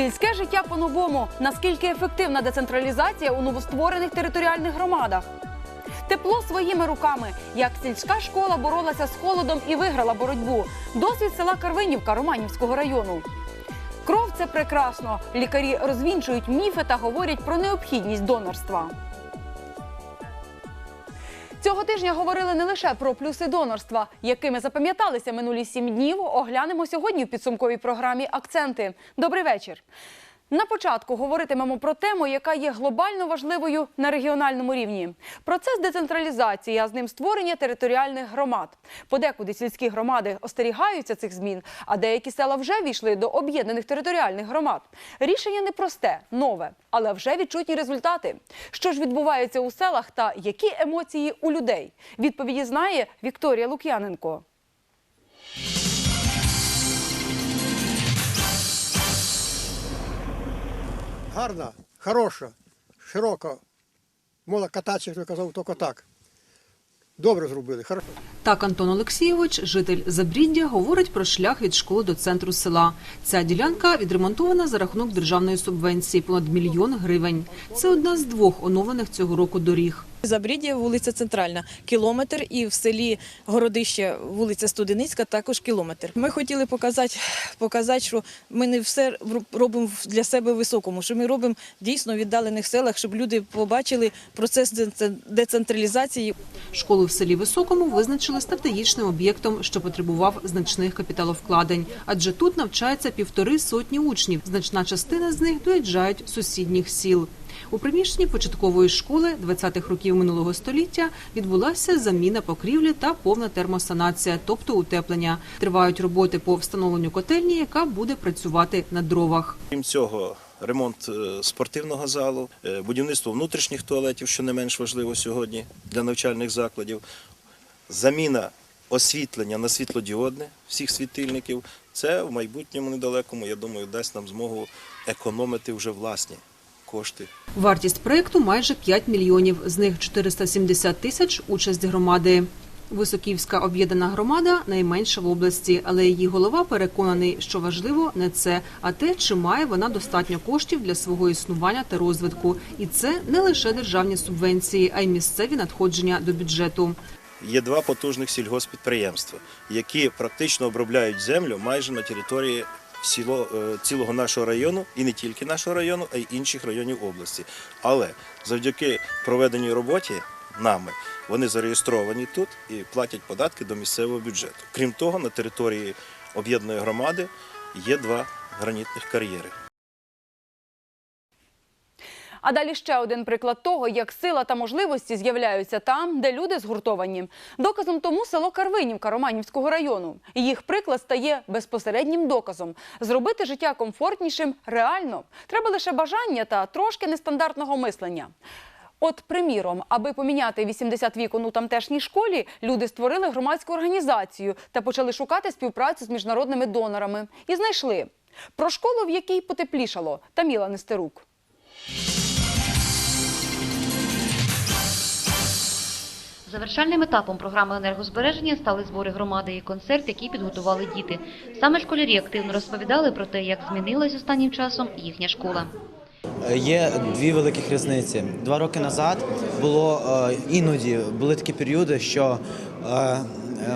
Сільське життя по-новому. Наскільки ефективна децентралізація у новостворених територіальних громадах? Тепло своїми руками. Як сільська школа боролася з холодом і виграла боротьбу. Досвід села Карвинівка Романівського району. Кров це прекрасно. Лікарі розвінчують міфи та говорять про необхідність донорства. Цього тижня говорили не лише про плюси донорства, якими запам'яталися минулі сім днів. Оглянемо сьогодні в підсумковій програмі Акценти. Добрий вечір. На початку говоритимемо про тему, яка є глобально важливою на регіональному рівні. Процес децентралізації, а з ним створення територіальних громад. Подекуди сільські громади остерігаються цих змін, а деякі села вже війшли до об'єднаних територіальних громад. Рішення непросте, нове, але вже відчутні результати. Що ж відбувається у селах та які емоції у людей? Відповіді знає Вікторія Лук'яненко. Гарна, хороша, широка. Можна кататися, хто казав, тільки так. Добре зробили, хорошо. Так Антон Олексійович, житель Забріддя, говорить про шлях від школи до центру села. Ця ділянка відремонтована за рахунок державної субвенції понад мільйон гривень. Це одна з двох оновлених цього року доріг. Забріддя, вулиця Центральна, кілометр, і в селі Городище, вулиця Студеницька, також кілометр. Ми хотіли показати, показати, що ми не все робимо для себе високому, що ми робимо дійсно в віддалених селах, щоб люди побачили процес децен- децентралізації. Школу в селі Високому визначили стратегічним об'єктом, що потребував значних капіталовкладень. Адже тут навчається півтори сотні учнів. Значна частина з них доїжджають сусідніх сіл. У приміщенні початкової школи 20-х років минулого століття відбулася заміна покрівлі та повна термосанація, тобто утеплення. Тривають роботи по встановленню котельні, яка буде працювати на дровах. Крім цього, ремонт е, спортивного залу, е, будівництво внутрішніх туалетів, що не менш важливо сьогодні для навчальних закладів, заміна освітлення на світлодіодне всіх світильників. Це в майбутньому недалекому, я думаю, дасть нам змогу економити вже власні кошти. Вартість проєкту майже 5 мільйонів, з них 470 тисяч – участь громади. Високівська об'єднана громада найменша в області, але її голова переконаний, що важливо не це, а те, чи має вона достатньо коштів для свого існування та розвитку. І це не лише державні субвенції, а й місцеві надходження до бюджету. Є два потужних сільгоспідприємства, які практично обробляють землю майже на території сіло- е, цілого нашого району, і не тільки нашого району, а й інших районів області. Але завдяки проведеній роботі нами вони зареєстровані тут і платять податки до місцевого бюджету. Крім того, на території об'єднаної громади є два гранітних кар'єри. А далі ще один приклад того, як сила та можливості з'являються там, де люди згуртовані. Доказом тому село Карвинівка Романівського району. Їх приклад стає безпосереднім доказом. Зробити життя комфортнішим реально. Треба лише бажання та трошки нестандартного мислення. От, приміром, аби поміняти 80 вікон у тамтешній школі, люди створили громадську організацію та почали шукати співпрацю з міжнародними донорами. І знайшли про школу, в якій потеплішало, Таміла Нестерук. Завершальним етапом програми енергозбереження стали збори громади і концерт, який підготували діти. Саме школярі активно розповідали про те, як змінилась останнім часом їхня школа. Є дві великих різниці. Два роки назад було е, іноді були такі періоди, що е,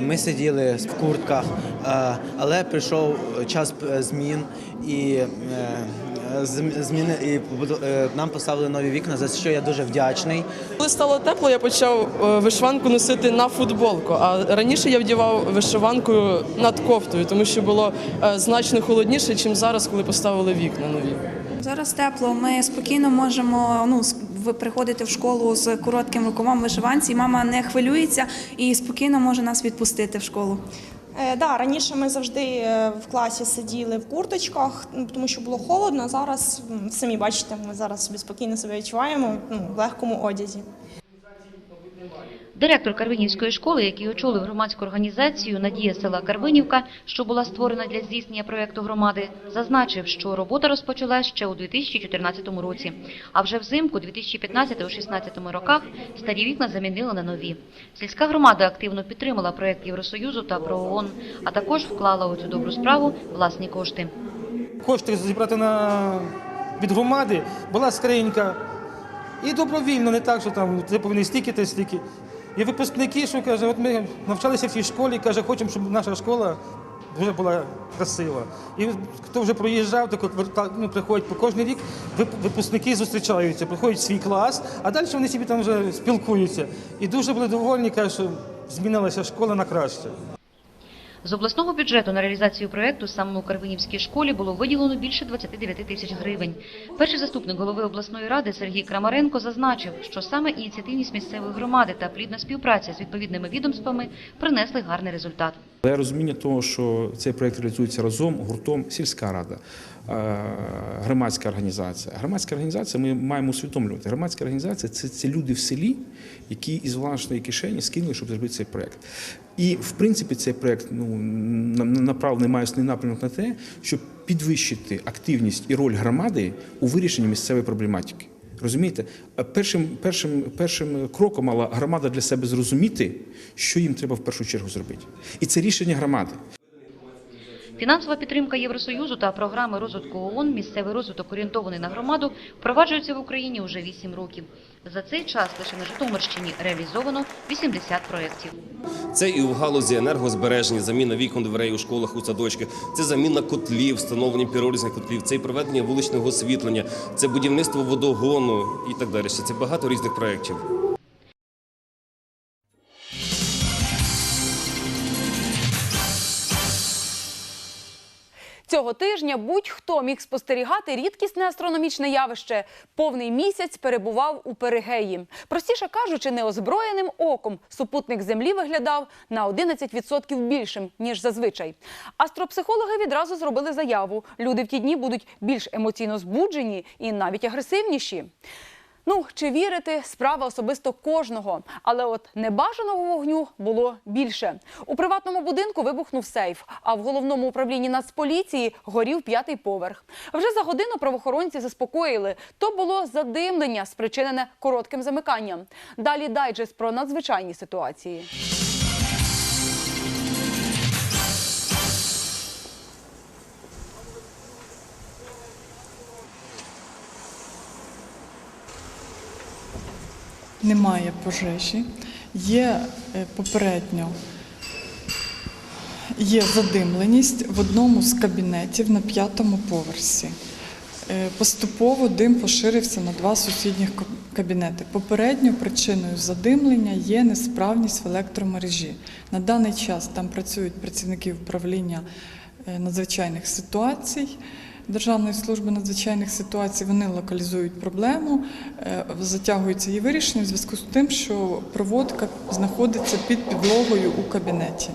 ми сиділи в куртках, е, але прийшов час е, змін і. Зміни і е, нам поставили нові вікна, за що я дуже вдячний. Коли стало тепло, я почав е, вишиванку носити на футболку. А раніше я вдівав вишиванку над кофтою, тому що було е, значно холодніше, ніж зараз, коли поставили вікна нові. Зараз тепло. Ми спокійно можемо ну с- в- приходити в школу з коротким рукавом вишиванці. і Мама не хвилюється і спокійно може нас відпустити в школу. Е, да, раніше ми завжди е, в класі сиділи в курточках, тому що було холодно. Зараз самі бачите, ми зараз собі спокійно себе відчуваємо ну, в легкому одязі. Директор Карвинівської школи, який очолив громадську організацію Надія села Карвинівка, що була створена для здійснення проєкту громади, зазначив, що робота розпочалась ще у 2014 році. А вже взимку 2015-16 роках старі вікна замінили на нові. Сільська громада активно підтримала проєкт Євросоюзу та ПРООН, а також вклала у цю добру справу власні кошти. кошти зібрати на, від громади, була скринька. І добровільно, не так, що там ти повинен стільки та стільки. І випускники, що каже, от ми навчалися в цій школі, каже, хочемо, щоб наша школа дуже була красива. І хто вже проїжджав, так ну, приходять по кожен рік, вип- випускники зустрічаються, приходять в свій клас, а далі вони собі там вже спілкуються. І дуже були довольні, каже, що змінилася школа на краще. З обласного бюджету на реалізацію проекту саме у Карвинівській школі було виділено більше 29 тисяч гривень. Перший заступник голови обласної ради Сергій Крамаренко зазначив, що саме ініціативність місцевої громади та плідна співпраця з відповідними відомствами принесли гарний результат. Але розуміння того, що цей проект реалізується разом, гуртом, сільська рада, е, громадська організація. Громадська організація ми маємо усвідомлювати. Громадська організація це, це люди в селі, які із власної кишені скинули, щоб зробити цей проект. І в принципі цей проект ну, на- на- направлений має напрямок на те, щоб підвищити активність і роль громади у вирішенні місцевої проблематики. Розумієте, першим, першим, першим кроком мала громада для себе зрозуміти, що їм треба в першу чергу зробити. І це рішення громади. Фінансова підтримка Євросоюзу та програми розвитку ООН «Місцевий розвиток орієнтований на громаду» впроваджуються в Україні уже 8 років. За цей час лише на Житомирщині реалізовано 80 проєктів. Це і в галузі енергозбереження, заміна вікон дверей у школах, у садочках, це заміна котлів, встановлення піролізних котлів, це і проведення вуличного освітлення, це будівництво водогону і так далі. Це багато різних проєктів. Цього тижня будь-хто міг спостерігати рідкісне астрономічне явище. Повний місяць перебував у перигеї. Простіше кажучи, неозброєним оком супутник Землі виглядав на 11% більшим, ніж зазвичай. Астропсихологи відразу зробили заяву. Люди в ті дні будуть більш емоційно збуджені і навіть агресивніші. Ну, чи вірити, справа особисто кожного. Але от небажаного вогню було більше. У приватному будинку вибухнув сейф, а в головному управлінні Нацполіції горів п'ятий поверх. Вже за годину правоохоронці заспокоїли. То було задимлення, спричинене коротким замиканням. Далі дайджест про надзвичайні ситуації. Немає пожежі, є е, попередньо є задимленість в одному з кабінетів на п'ятому поверсі. Е, Поступово дим поширився на два сусідніх кабінети. Попередньо причиною задимлення є несправність в електромережі. На даний час там працюють працівники управління е, надзвичайних ситуацій. Державної служби надзвичайних ситуацій вони локалізують проблему, е, затягується її вирішення в зв'язку з тим, що проводка знаходиться під підлогою у кабінеті.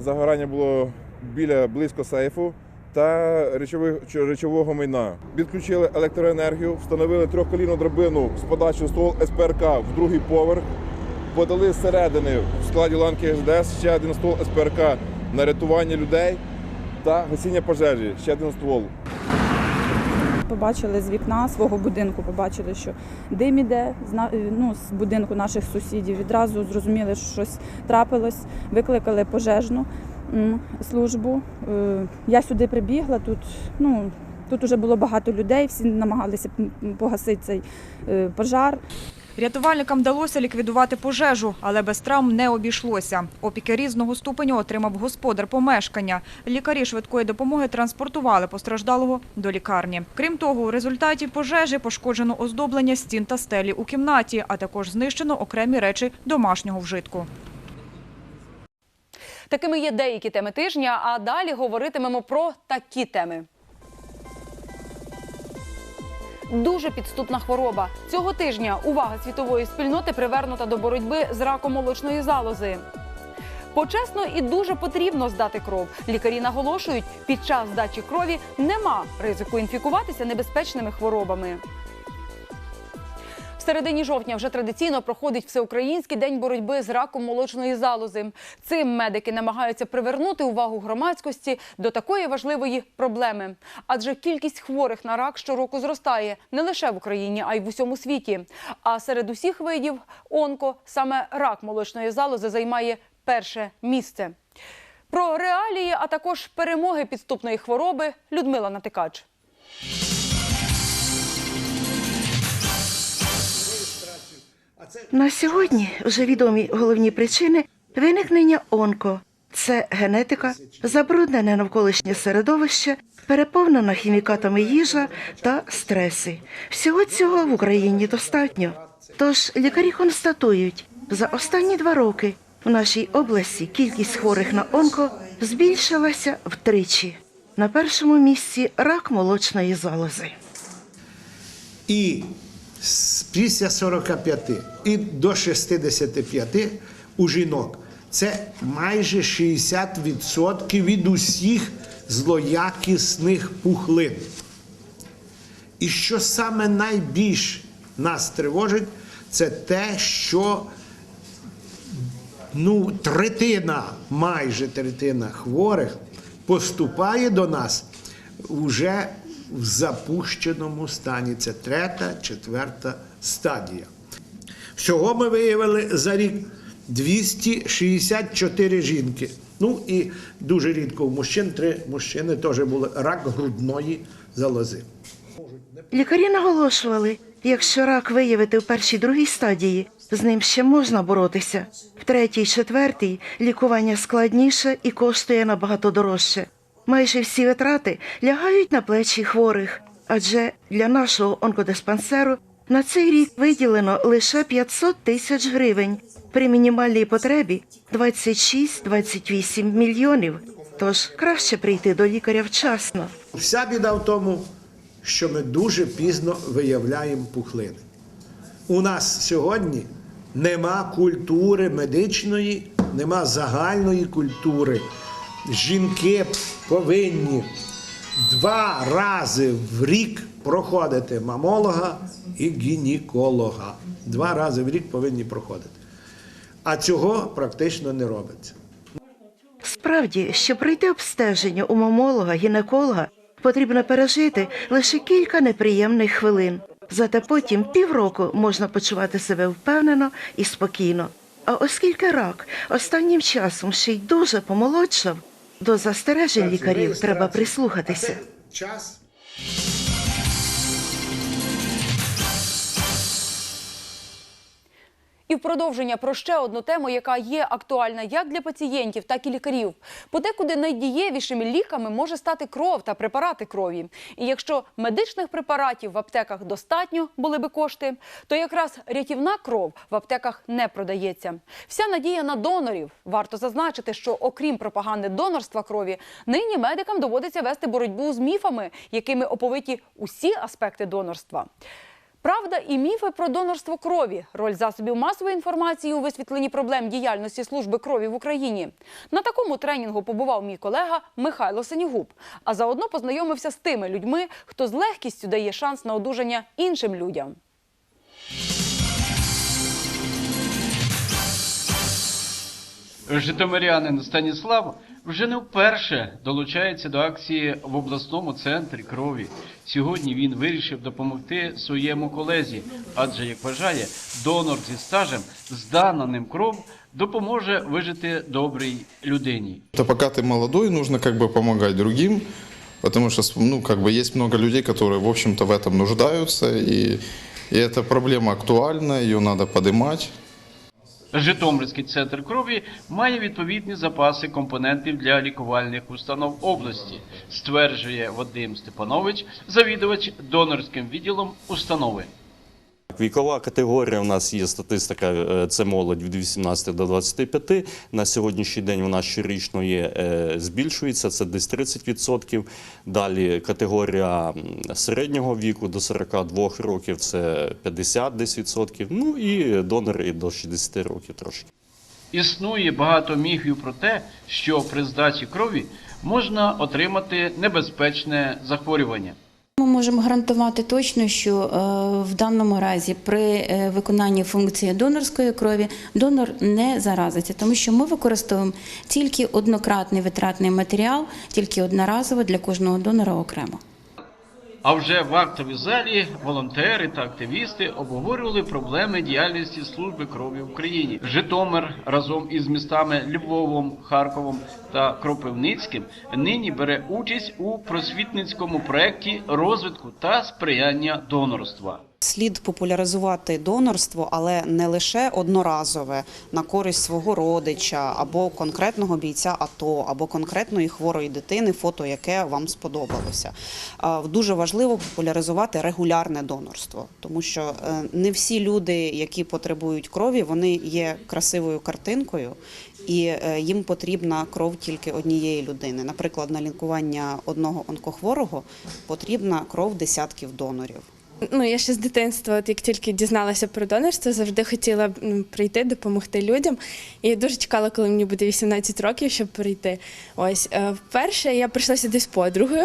Загорання було біля близько сейфу та речових, речового майна. Відключили електроенергію, встановили трьохколінну драбину з подачі ствол СПРК в другий поверх, подали зсередини в складі ланки ГЗДС ще один ствол СПРК на рятування людей та гасіння пожежі, ще один ствол. Побачили з вікна свого будинку, побачили, що дим іде з ну, з будинку наших сусідів. Відразу зрозуміли, що щось трапилось, викликали пожежну службу. Е, Я сюди прибігла. Тут ну тут вже було багато людей, всі намагалися погасити цей е, пожар. Рятувальникам вдалося ліквідувати пожежу, але без травм не обійшлося. Опіки різного ступеню отримав господар помешкання. Лікарі швидкої допомоги транспортували постраждалого до лікарні. Крім того, у результаті пожежі пошкоджено оздоблення стін та стелі у кімнаті, а також знищено окремі речі домашнього вжитку. Такими є деякі теми тижня, а далі говоритимемо про такі теми. Дуже підступна хвороба. Цього тижня увага світової спільноти привернута до боротьби з раком молочної залози. Почесно і дуже потрібно здати кров. Лікарі наголошують, під час здачі крові нема ризику інфікуватися небезпечними хворобами. Середині жовтня вже традиційно проходить всеукраїнський день боротьби з раком молочної залози. Цим медики намагаються привернути увагу громадськості до такої важливої проблеми. Адже кількість хворих на рак щороку зростає не лише в Україні, а й в усьому світі. А серед усіх видів онко саме рак молочної залози займає перше місце. Про реалії, а також перемоги підступної хвороби Людмила Натикач. На сьогодні вже відомі головні причини виникнення онко. Це генетика, забруднене навколишнє середовище, переповнена хімікатами їжа та стреси. Всього цього в Україні достатньо. Тож лікарі констатують, за останні два роки в нашій області кількість хворих на онко збільшилася втричі. На першому місці рак молочної залози. І після 45 і до 65 у жінок це майже 60% від усіх злоякісних пухлин. І що саме найбільш нас тривожить, це те, що ну, третина, майже третина хворих поступає до нас вже в запущеному стані. Це третя, четверта стадія. Всього ми виявили за рік 264 жінки. Ну і дуже рідко у мужчин, три мужчини теж були рак грудної залози. Лікарі наголошували, якщо рак виявити в першій другій стадії, з ним ще можна боротися. В третій, четвертій лікування складніше і коштує набагато дорожче. Майже всі витрати лягають на плечі хворих, адже для нашого онкодиспансеру на цей рік виділено лише 500 тисяч гривень при мінімальній потребі 26-28 мільйонів. Тож краще прийти до лікаря вчасно. Вся біда в тому, що ми дуже пізно виявляємо пухлини. У нас сьогодні нема культури медичної, нема загальної культури. Жінки повинні два рази в рік проходити мамолога і гінеколога. Два рази в рік повинні проходити. А цього практично не робиться. Справді, щоб пройти обстеження у мамолога, гінеколога, потрібно пережити лише кілька неприємних хвилин. Зате потім півроку можна почувати себе впевнено і спокійно. А оскільки рак останнім часом ще й дуже помолодшав, до застережень лікарів треба прислухатися. Час. І в продовження про ще одну тему, яка є актуальна як для пацієнтів, так і лікарів. Подекуди найдієвішими ліками може стати кров та препарати крові. І якщо медичних препаратів в аптеках достатньо були би кошти, то якраз рятівна кров в аптеках не продається. Вся надія на донорів. Варто зазначити, що окрім пропаганди донорства крові, нині медикам доводиться вести боротьбу з міфами, якими оповиті усі аспекти донорства. Правда і міфи про донорство крові, роль засобів масової інформації у висвітленні проблем діяльності служби крові в Україні. На такому тренінгу побував мій колега Михайло Сенігуб, а заодно познайомився з тими людьми, хто з легкістю дає шанс на одужання іншим людям. Житомирянин Станіслав вже не вперше долучається до акції в обласному центрі крові. Сьогодні він вирішив допомогти своєму колезі, адже як вважає, донор зі стажем, здана ним кров, допоможе вижити добрій людині. Это пока ты молодой, нужно как бы помогать другим, потому что ну, как бы есть много людей, которые, в общем-то, в этом нуждаются, и, и эта проблема актуальна, ее надо поднимать. Житомирський центр крові має відповідні запаси компонентів для лікувальних установ області, стверджує Вадим Степанович, завідувач донорським відділом установи. Вікова категорія у нас є статистика, е, це молодь від 18 до 25. На сьогоднішній день вона щорічно є, е, збільшується, це десь 30%. Далі категорія середнього віку до 42 років це 50 десь відсотків. Ну і донори до 60 років трошки. Існує багато міфів про те, що при здачі крові можна отримати небезпечне захворювання. Ми можемо гарантувати точно, що е, в даному разі при е, виконанні функції донорської крові донор не заразиться, тому що ми використовуємо тільки однократний витратний матеріал, тільки одноразово для кожного донора окремо. А вже в актовій залі волонтери та активісти обговорювали проблеми діяльності служби крові в Україні. Житомир разом із містами Львовом, Харковом та Кропивницьким нині бере участь у просвітницькому проєкті розвитку та сприяння донорства. Слід популяризувати донорство, але не лише одноразове на користь свого родича або конкретного бійця АТО, або конкретної хворої дитини, фото яке вам сподобалося. Дуже важливо популяризувати регулярне донорство, тому що е, не всі люди, які потребують крові, вони є красивою картинкою. І е, їм потрібна кров тільки однієї людини. Наприклад, на лікування одного онкохворого потрібна кров десятків донорів. Ну, я ще з дитинства, от як тільки дізналася про донорство, завжди хотіла м, прийти, допомогти людям. І я дуже чекала, коли мені буде 18 років, щоб прийти. Ось е, вперше я прийшла сюди з подругою.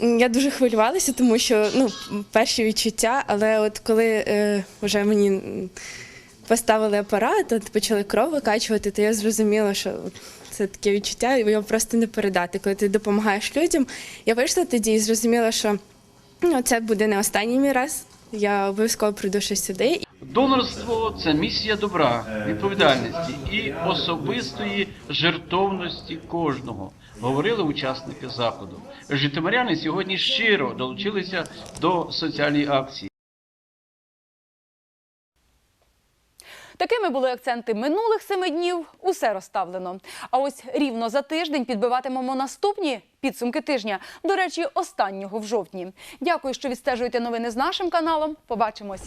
Я дуже хвилювалася, тому що ну, перші відчуття, але от коли е, вже мені поставили апарат, от почали кров викачувати, то я зрозуміла, що це таке відчуття, його просто не передати. Коли ти допомагаєш людям, я вийшла тоді і зрозуміла, що ну, це буде не останній мій раз. Я обов'язково прийду ще сюди. Донорство це місія добра, відповідальності і особистої жертовності кожного. Говорили учасники заходу. Житомиряни сьогодні щиро долучилися до соціальної акції. Такими були акценти минулих семи днів. Усе розставлено. А ось рівно за тиждень підбиватимемо наступні підсумки тижня. До речі, останнього в жовтні. Дякую, що відстежуєте новини з нашим каналом. Побачимось.